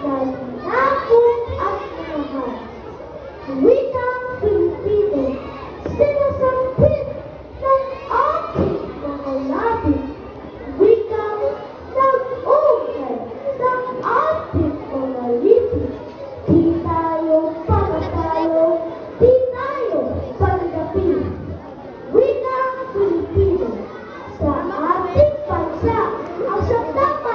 na linakong at mahal. Wikang Pilipino, sinasampit ng aking mga labi. Wikang nag-ugay ng ating mga lipi. Di tayo para tayo, sa ating bansa, ang siyang dapat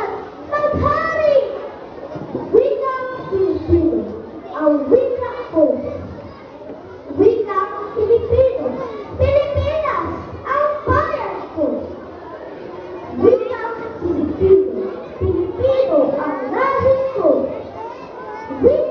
We